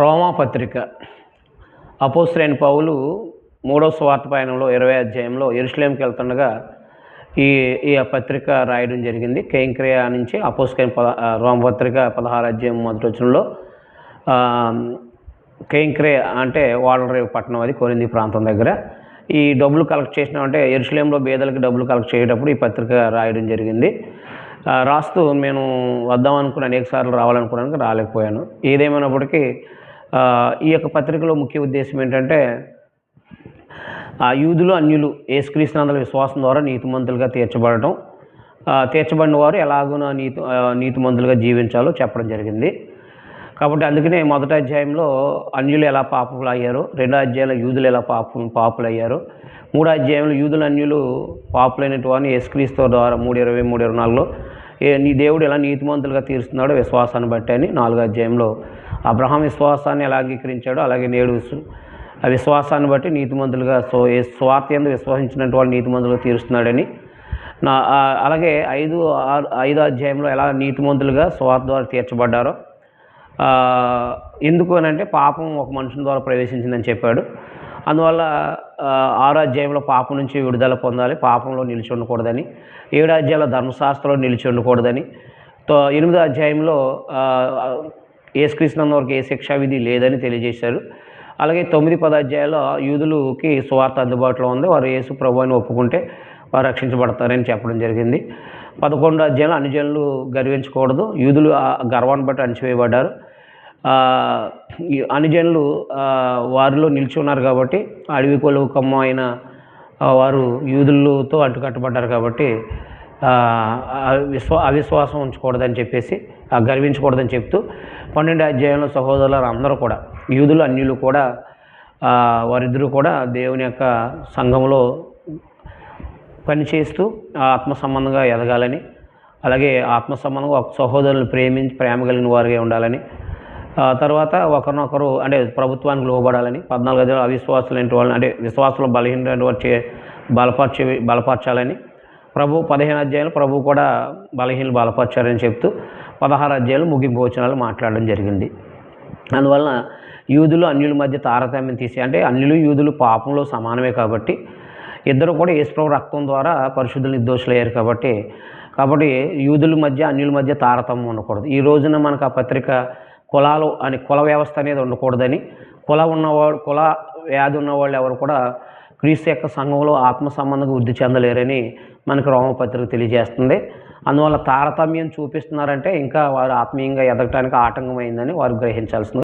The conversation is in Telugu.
రోమా పత్రిక అపోస్తులైన పౌలు మూడో స్వార్థ పయనంలో ఇరవై అధ్యాయంలో ఎరుసలేంకి వెళ్తుండగా ఈ ఈ పత్రిక రాయడం జరిగింది. కేంక్రియా నుంచి అపోస్తులైన పద రోమ పత్రిక పదహారు అధ్యాయం మొదటి వచనంలో కేంక్రే అంటే వాడరేవు పట్టణం అది కోరింది ప్రాంతం దగ్గర. ఈ డబ్బులు కలెక్ట్ చేసిన అంటే ఎరుసలేంలో బేదలకి డబ్బులు కలెక్ట్ చేసేటప్పుడు ఈ పత్రిక రాయడం జరిగింది. రాస్తూ నేను వద్దాం అనుకుని అనేకసార్లు రావాలనుకున్నాను రాలేకపోయాను. ఏదేమైనప్పటికీ ఈ యొక్క పత్రికలో ముఖ్య ఉద్దేశం ఏంటంటే ఆ యూదులు అన్యులు ఏసుక్రీస్తునందుల విశ్వాసం ద్వారా నీతిమంతులుగా తీర్చబడటం. తీర్చబడిన వారు ఎలాగున నీతి నీతిమంతులుగా జీవించాలో చెప్పడం జరిగింది. కాబట్టి అందుకనే మొదటి అధ్యాయంలో అన్యులు ఎలా పాపులు అయ్యారు రెండో అధ్యాయంలో యూదులు ఎలా పాపు పాపులు అయ్యారు మూడో అధ్యాయంలో యూదులు అన్యులు పాపులైనటువంటి యేసుక్రీస్తు ద్వారా మూడు ఇరవై మూడు ఇరవై నాలుగులో నీ దేవుడు ఎలా నీతిమంతులుగా తీరుస్తున్నాడో విశ్వాసాన్ని బట్టి అని నాలుగో అధ్యాయంలో అబ్రహాం విశ్వాసాన్ని ఎలా అంగీకరించాడో అలాగే నేడు ఆ విశ్వాసాన్ని బట్టి నీతిమంతులుగా సో ఏ స్వార్థ ఎందు విశ్వసించినట్టు వాళ్ళు నీతిమంతులుగా తీరుస్తున్నాడని నా అలాగే ఐదు ఆరు ఐదో అధ్యాయంలో ఎలా నీతిమంతులుగా స్వార్థ ద్వారా తీర్చబడ్డారో ఎందుకు అని అంటే పాపం ఒక మనుషుని ద్వారా ప్రవేశించిందని చెప్పాడు. అందువల్ల ఆరాధ్యాయంలో అధ్యాయంలో పాపం నుంచి విడుదల పొందాలి. పాపంలో నిలిచి ఉండకూడదని ఏడాధ్యాయంలో ధర్మశాస్త్రంలో నిలిచి ఉండకూడదని. తో ఎనిమిదో అధ్యాయంలో ఆ, యేసుక్రీస్తునందు వరకు ఏ శిక్షా విధి లేదని తెలియజేశారు. అలాగే తొమ్మిది పది యూదులకి స్వార్థ అందుబాటులో ఉంది. వారు యేసు ప్రభు అని ఒప్పుకుంటే వారు రక్షించబడతారని చెప్పడం జరిగింది. పదకొండు అధ్యాయంలో అన్ని జనులు గర్వించకూడదు. యూదులు ఆ గర్వాన్ని బట్టి అణచివేయబడ్డారు. అనుజనులు వారిలో నిలిచి ఉన్నారు కాబట్టి అడవి కొలువు కమ్మ అయిన వారు యూదులతో అంటుకట్టబడ్డారు కాబట్టి విశ్వ అవిశ్వాసం ఉంచకూడదని చెప్పేసి గర్వించకూడదని చెప్తూ పన్నెండు అధ్యాయంలో సహోదరులు అందరూ కూడా యూదులు అన్యులు కూడా వారిద్దరూ కూడా దేవుని యొక్క సంఘంలో పనిచేస్తూ ఆ ఆత్మ సంబంధంగా ఎదగాలని అలాగే ఆత్మ సంబంధంగా ఒక సహోదరులు ప్రేమించి ప్రేమ కలిగిన వారిగా ఉండాలని తర్వాత ఒకరినొకరు అంటే ప్రభుత్వానికి లోబడాలని పద్నాలుగు అధ్యాయులు అవిశ్వాసులైన వాళ్ళని అంటే విశ్వాసులు బలహీనటువంటి వారు బలపరచాలని. ప్రభు పదిహేను అధ్యాయులు ప్రభు కూడా బలహీనలు బలపరచారని చెప్తూ పదహారు అధ్యాయులు ముగింపు వచనాలు మాట్లాడడం జరిగింది. అందువలన యూదులు అన్యుల మధ్య తారతమ్యం తీసి అంటే అన్యులు యూదులు పాపంలో సమానమే కాబట్టి ఇద్దరు కూడా యేసుప్రభు రక్తం ద్వారా పరిశుద్ధులు నిర్దోషులయ్యారు కాబట్టి కాబట్టి యూదుల మధ్య అన్యుల మధ్య తారతమ్యం ఉండకూడదు. ఈ రోజున మనకు ఆ పత్రిక కులాలు అని కుల వ్యవస్థ అనేది ఉండకూడదని కుల ఉన్నవాడు కుల వ్యాధి ఉన్నవాళ్ళు ఎవరు కూడా క్రీస్తు యొక్క సంఘంలో ఆత్మ సంబంధంగా వృద్ధి చెందలేరని మనకు రోమపత్రిక తెలియజేస్తుంది. అందువల్ల తారతమ్యం చూపిస్తున్నారంటే ఇంకా వారు ఆత్మీయంగా ఎదగటానికి ఆటంకమైందని వారు గ్రహించాల్సింది